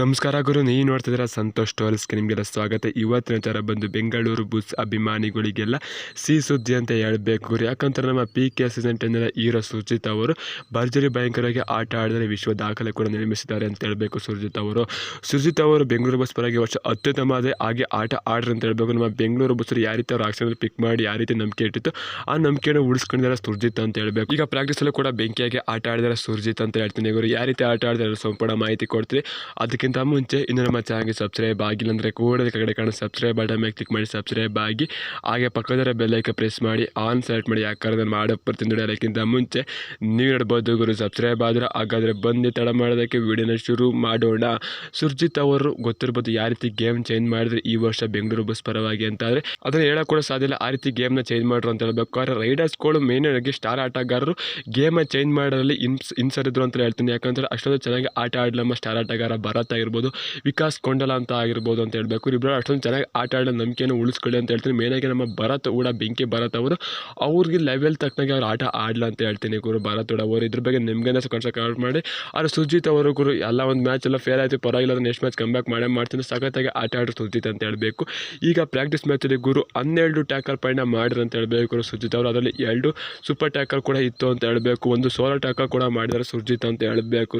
ನಮಸ್ಕಾರ ಗುರು ನೀವು ನೋಡ್ತಿದ್ದೀರ ಸಂತೋಷ್ ಟೋಲ್ಸ್ಗೆ ನಿಮಗೆಲ್ಲ ಸ್ವಾಗತ. ಇವತ್ತಿನ ಥರ ಬಂದು ಬೆಂಗಳೂರು ಬುಸ್ ಅಭಿಮಾನಿಗಳಿಗೆಲ್ಲ ಸಿ ಸುದ್ದಿ ಅಂತ ಹೇಳಬೇಕು ಗುರು. ಯಾಕಂದ್ರೆ ನಮ್ಮ ಪಿ ಕೆ ಸೀಸನ್ ಟೆನ್ನಿನ ಹೀರೋ ಸುರ್ಜಿತ್ ಅವರು ಭರ್ಜರಿ ಭಯಂಕರವಾಗಿ ಆಟ ಆಡಿದರೆ ವಿಶ್ವ ದಾಖಲೆ ಕೂಡ ನಿರ್ಮಿಸಿದ್ದಾರೆ ಅಂತ ಹೇಳಬೇಕು ಸುರ್ಜಿತ್ ಅವರು. ಸುರ್ಜಿತ್ ಅವರು ಬೆಂಗಳೂರು ಬಸ್ ಪರವಾಗಿ ವರ್ಷ ಅತ್ಯುತ್ತಮ ಅದೇ ಹಾಗೆ ಆಟ ಆಡ್ರಿ ಅಂತ ಹೇಳಬೇಕು. ನಮ್ಮ ಬೆಂಗಳೂರು ಬಸ್ಸರು ಯಾವ ರೀತಿ ಅವ್ರು ಆಕ್ಷನ್ ಪಿಕ್ ಮಾಡಿ ಯಾವ ರೀತಿ ನಂಬಿಕೆ ಇಟ್ಟಿತ್ತು, ಆ ನಂಬಿಕೆಯನ್ನು ಉಳಿಸ್ಕೊಂಡಿದ್ದಾರೆ ಸುರ್ಜಿತ್ ಅಂತ ಹೇಳಬೇಕು. ಈಗ ಪ್ರಾಕ್ಟೀಸಲ್ಲೂ ಕೂಡ ಬೆಂಕಿಯಾಗಿ ಆಟ ಆಡಿದರೆ ಸುರ್ಜಿತ್ ಅಂತ ಹೇಳ್ತೀನಿ ಗುರು. ಯಾವ ರೀತಿ ಆಟ ಆಡಿದ್ರೆ ಸಂಪೂರ್ಣ ಮಾಹಿತಿ ಕೊಡ್ತೀವಿ ಅದಕ್ಕಿಂತ ಮುಂಚೆ ಇನ್ನು ನಮ್ಮ ಚಾನಲ್ಗೆ ಸಬ್ಸ್ಕ್ರೈಬ್ ಆಗಿಲ್ಲ ಅಂದರೆ ಕೂಡ ಕಡೆ ಕಾಣೋ ಸಬ್ಸ್ಕ್ರೈಬ್ ಬಟನ್ ಮೇಲೆ ಕ್ಲಿಕ್ ಮಾಡಿ ಸಬ್ಸ್ಕ್ರೈಬ್ ಆಗಿ, ಹಾಗೆ ಬೆಲ್ ಬೆಲ್ಲೈಕ ಪ್ರೆಸ್ ಮಾಡಿ ಆನ್ ಸೆಲೆಕ್ಟ್ ಮಾಡಿ ಯಾಕಂದ್ರೆ ನಾನು ಮಾಡೋ ಮುಂಚೆ ನೀವು ನೋಡ್ಬೋದು ಗುರು ಸಬ್ಸ್ಕ್ರೈಬ್ ಆದರೆ ಹಾಗಾದರೆ ಬಂದು ತಡ ಮಾಡೋದಕ್ಕೆ ವಿಡಿಯೋನ ಶುರು ಮಾಡೋಣ. ಸುರ್ಜಿತ್ ಅವರು ಗೊತ್ತಿರ್ಬೋದು ಯಾವ ರೀತಿ ಗೇಮ್ ಚೇಂಜ್ ಮಾಡಿದ್ರೆ ಈ ವರ್ಷ ಬೆಂಗಳೂರು ಬಸ್ ಪರವಾಗಿ ಅಂತ ಆದರೆ ಅದನ್ನು ಹೇಳೋಕೆ ಕೂಡ ಸಾಧ್ಯ ಆ ರೀತಿ ಗೇಮ್ನ ಚೇಂಜ್ ಮಾಡ್ರು ಅಂತ ಹೇಳ್ಬೇಕು. ಆದರೆ ರೈಡರ್ಸ್ಗಳು ಮೇನ್ ಆಗಿ ಸ್ಟಾರ್ ಆಟಗಾರರು ಗೇಮ ಚೇಂಜ್ ಮಾಡೋದ್ರಲ್ಲಿ ಇನ್ಸ್ ಇನ್ಸರಿದ್ರು ಅಂತ ಹೇಳ್ತೀನಿ. ಯಾಕಂದ್ರೆ ಅಷ್ಟೊಂದು ಚೆನ್ನಾಗಿ ಆಟ ಆಡಲಮ್ಮ ಸ್ಟಾರ್ ಆಟಗಾರ ಭರತ್ ಆಗಿರ್ಬೋದು ವಿಕಾಸ್ ಕೊಂಡಲ ಅಂತ ಆಗಿರ್ಬೋದು ಅಂತ ಹೇಳಬೇಕು. ಇಬ್ಬರು ಅಷ್ಟೊಂದು ಚೆನ್ನಾಗಿ ಆಟ ಆಡೋ ನಂಬಿಕೆಯನ್ನು ಉಳಿಸ್ಕೊಳ್ಳಿ ಅಂತ ಹೇಳ್ತೀನಿ. ಮೇನಾಗಿ ನಮ್ಮ ಭರತ್ ಕೂಡ ಬೆಂಕಿ ಭರತ್ ಅವರು, ಅವ್ರಿಗೆ ಲೆವೆಲ್ ತಕ್ಕನಾಗಿ ಅವ್ರು ಆಟ ಆಡಲ ಅಂತ ಹೇಳ್ತೀನಿ ಗುರು ಭರತ್ ಕೂಡ. ಅವರು ಇದ್ರ ಬಗ್ಗೆ ನಿಮ್ಗೆ ಕನ್ಸಕ್ಕೆ ಔಟ್ ಮಾಡಿ. ಆದರೆ ಸುಜಿತ್ ಅವರು ಗುರು, ಎಲ್ಲ ಒಂದು ಮ್ಯಾಚ್ ಎಲ್ಲ ಫೇಲ್ ಆಯಿತು, ಪರವಾಗಿಲ್ಲ ನೆಕ್ಸ್ಟ್ ಮ್ಯಾಚ್ ಕಂಬ್ಯಾಕ್ ಮಾಡೇ ಮಾಡ್ತೀನಿ. ಸಖತ್ತಾಗಿ ಆಟ ಆಡೋ ಸುಜಿತ್ ಅಂತ ಹೇಳಬೇಕು. ಈಗ ಪ್ರಾಕ್ಟೀಸ್ ಮ್ಯಾಚಲ್ಲಿ ಗುರು ಹನ್ನೆರಡು ಟ್ಯಾಕಲ್ ಪಾಯಿಂಟ್ ಮಾಡಿದ್ರು ಅಂತ ಹೇಳಬೇಕು ಗುರು ಸುಜಿತ್ ಅವರು. ಅದರಲ್ಲಿ ಎರಡು ಸೂಪರ್ ಟ್ಯಾಕಲ್ ಕೂಡ ಇತ್ತು ಅಂತ ಹೇಳಬೇಕು. ಒಂದು ಸೋಲೋ ಟ್ಯಾಕಲ್ ಕೂಡ ಮಾಡಿದ್ದಾರೆ ಸುರ್ಜಿತ್ ಅಂತ ಹೇಳಬೇಕು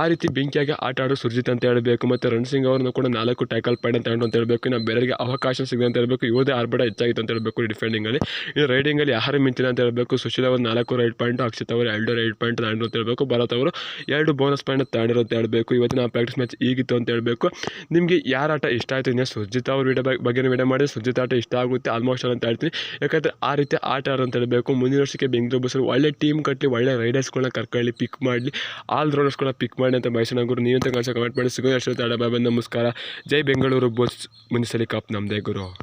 ಆ ರೀತಿ ಬೆಂಕಿಯಾಗಿ ಆಟ ಆಡೋ ಸುರ್ಜಿತ್ ಅಂತ ಹೇಳಬೇಕು, ಮತ್ತು ರಣಸಿಂಗ್ ಅವ್ರನ್ನ ಕೂಡ ನಾಲ್ಕು ಟ್ಯಾಕಲ್ ಪಾಯಿಂಟ್ ಅಂತ ಅಂತ ಹೇಳಬೇಕು, ಇನ್ನು ಬೇರೆಯವರಿಗೆ ಅವಕಾಶ ಸಿಗದೆ ಅಂತ ಹೇಳಬೇಕು ಇವ್ರದೇ ಆರ್ಬಡ ಹೆಚ್ಚಾಗಿತ್ತು ಅಂತ ಹೇಳಬೇಕು ಡಿಫೆಂಡಿಂಗಲ್ಲಿ ಇನ್ನು ರೈಡಿಂಗಲ್ಲಿ ಯಾರು ಮಿಂಚಿನ ಅಂತ ಹೇಳಬೇಕು, ಸುಶೀಲ್ ಅವರು ನಾಲ್ಕು ರೈಡ್ ಪಾಯಿಂಟ್ ಅಕ್ಷಿತ್ ಅವರು ಎರಡು ರೈಡ್ ಪಾಯಿಂಟ್ ತಾಂಡು ಅಂತ ಹೇಳಬೇಕು, ಭರತ್ ಅವರು ಎರಡು ಬೋನಸ್ ಪಾಯಿಂಟ್ ತಗೊಂಡಿರೋ ಅಂತ ಹೇಳಬೇಕು. ಇವತ್ತಿನ ಪ್ರಾಕ್ಟೀಸ್ ಮ್ಯಾಚ್ ಈಗಿತ್ತು ಅಂತ ಹೇಳಬೇಕು. ನಿಮಗೆ ಯಾರ ಆಟ ಇಷ್ಟ ಆಯಿತು? ಇನ್ನು ಸುಜಿತ್ ಅವ್ರ ವಿಡಿಯೋ ಬಗ್ಗೆ ವಿಡಿಯೋ ಮಾಡಿ, ಸುಜಿತ್ ಆಟ ಇಷ್ಟ ಆಗುತ್ತೆ ಆಲ್ಮೋಸ್ಟ್ ಅಂತ ಹೇಳ್ತೀನಿ. ಯಾಕಂದರೆ ಆ ರೀತಿ ಆಟ ಅಂತ ಹೇಳಬೇಕು. ಮುಂದಿನ ವರ್ಷಕ್ಕೆ ಬೆಂಗಳೂರು ಬಸ್ಸಲ್ಲಿ ಒಳ್ಳೆ ಟೀಮ್ ಕಟ್ಟಲಿ ಒಳ್ಳೆ ರೈಡರ್ಸ್ಗಳನ್ನ ಕರ್ಕೊಳ್ಳಿ ಪಿಕ್ ಮಾಡಲಿ. ಆಲ್ ರೌಂಡರ್ಸ್ಗಳನ್ನ ಪಿಕ್ ಮಾಡಿ ಅಂತ ಬಯಸೋಣ ನೀವು ಅಂತ ಕಮೆಂಟ್ ಮಾಡಿ. ಸಿಗೋ ಅಷ್ಟು ತಡ ಬಾಯ್ ನಮಸ್ಕಾರ ಜೈ ಬೆಂಗಳೂರು ಬೋಸ್ ಮುನಿಸಲಿ ಕಾಪ್ ನಮ್ಮದೇ ಗುರು.